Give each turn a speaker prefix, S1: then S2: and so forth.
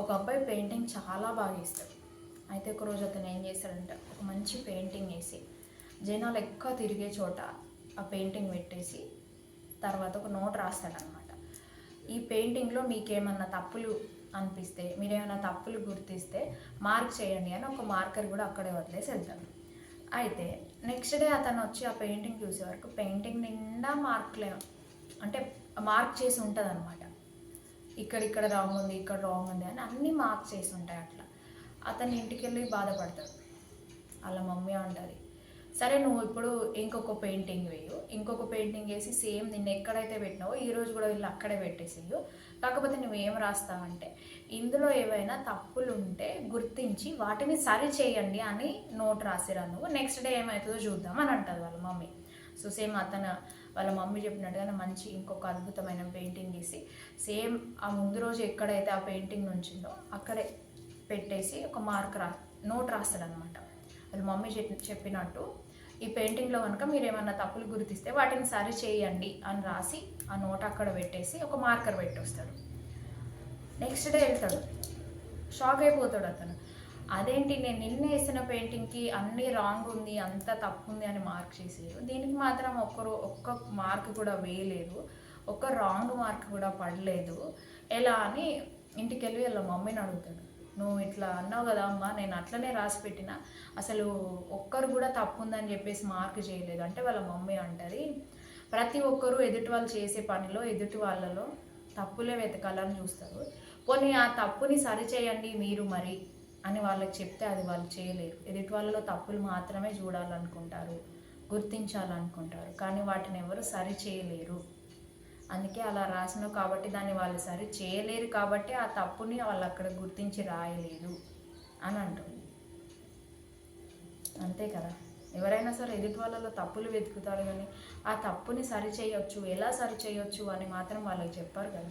S1: ఒక అబ్బాయి పెయింటింగ్ చాలా బాగా వేస్తాడు. అయితే ఒక రోజు అతను ఏం చేస్తాడంటే ఒక మంచి పెయింటింగ్ వేసి జనాలు ఎక్కువ తిరిగే చోట ఆ పెయింటింగ్ పెట్టేసి తర్వాత ఒక నోట్ రాస్తాడనమాట. ఈ పెయింటింగ్లో మీకేమన్నా తప్పులు అనిపిస్తే మీరేమైనా తప్పులు గుర్తిస్తే మార్క్ చేయండి అని ఒక మార్కర్ కూడా అక్కడే వదిలేసి వెళ్తాడు. అయితే నెక్స్ట్ డే అతను వచ్చి ఆ పెయింటింగ్ చూసే వరకు పెయింటింగ్ నిండా మార్కులే అంటే మార్క్ చేసి ఉంటుంది అనమాట ఇక్కడ ఇక్కడ రాంగ్ ఉంది ఇక్కడ రాంగ్ ఉంది అని అన్నీ మార్క్స్ చేసి ఉంటాయి అట్లా. అతను ఇంటికి వెళ్ళి బాధపడతాడు వాళ్ళ మమ్మీ ఉంటుంది సరే నువ్వు ఇప్పుడు ఇంకొక పెయింటింగ్ వేయు. ఇంకొక పెయింటింగ్ వేసి సేమ్ నిన్న ఎక్కడైతే పెట్టినావో ఈ రోజు కూడా వీళ్ళు అక్కడే పెట్టేసేయు. కాకపోతే నువ్వు ఏం రాస్తావంటే ఇందులో ఏవైనా తప్పులు ఉంటే గుర్తించి వాటిని సరి చేయండి అని నోట్ రాసిరా నువ్వు. నెక్స్ట్ డే ఏమవుతుందో చూద్దాం అని అంటుంది వాళ్ళ మమ్మీ. సో సేమ్ అతను వాళ్ళ మమ్మీ చెప్పినట్టుగా మంచి ఇంకొక అద్భుతమైన పెయింటింగ్ గీసి సేమ్ ఆ ముందు రోజు ఎక్కడైతే ఆ పెయింటింగ్ నుంచిందో అక్కడే పెట్టేసి ఒక మార్క్ రా నోట్ రాస్తాడనమాట వాళ్ళ మమ్మీ చెప్పి చెప్పినట్టు ఈ పెయింటింగ్లో కనుక మీరు ఏమన్నా తప్పులు గుర్తిస్తే వాటిని సరి చేయండి అని రాసి ఆ నోట్ అక్కడ పెట్టేసి ఒక మార్కర్ పెట్టి వస్తాడు. నెక్స్ట్ డే వెళ్తాడు. షాక్ అయిపోతాడు అతను. అదేంటి నేను నిన్న వేసిన పెయింటింగ్కి అన్ని రాంగ్ ఉంది అంత తప్పు ఉంది అని మార్క్ చేసారు. దీనికి మాత్రం ఒక్కరు ఒక్క మార్క్ కూడా వేయలేదు. ఒక్క రాంగ్ మార్క్ కూడా పడలేదు. ఎలా అని ఇంటికి వెళ్ళి వాళ్ళ మమ్మీని అడుగుతాడు. నువ్వు ఇట్లా అన్నావు కదా అమ్మా నేను అట్లనే రాసి పెట్టిన. అసలు ఒక్కరు కూడా తప్పు ఉందని చెప్పేసి మార్క్ చేయలేదు. అంటే వాళ్ళ మమ్మీ అంటది ప్రతి ఒక్కరు ఎదుటి వాళ్ళు చేసే పనిలో ఎదుటి వాళ్ళలో తప్పులే వెతకాలని చూస్తారు. పోనీ ఆ తప్పుని సరిచేయండి మీరు మరి. అని వాళ్ళకి చెప్తే అది వాళ్ళు చేయలేరు. ఎదుటి వాళ్ళలో తప్పులు మాత్రమే చూడాలనుకుంటారు గుర్తించాలనుకుంటారు. కానీ వాటిని ఎవరు సరి చేయలేరు. అందుకే అలా రాసినావు కాబట్టి దాన్ని వాళ్ళు సరి చేయలేరు కాబట్టి ఆ తప్పుని వాళ్ళు అక్కడ గుర్తించి రాయలేదు అని అంటుంది. అంతే కదా? ఎవరైనా సరే ఎదుటి వాళ్ళలో తప్పులు వెతుకుతారు కానీ ఆ తప్పుని సరి చేయొచ్చు ఎలా సరి చేయొచ్చు అని మాత్రం వాళ్ళకి చెప్పారు కదా?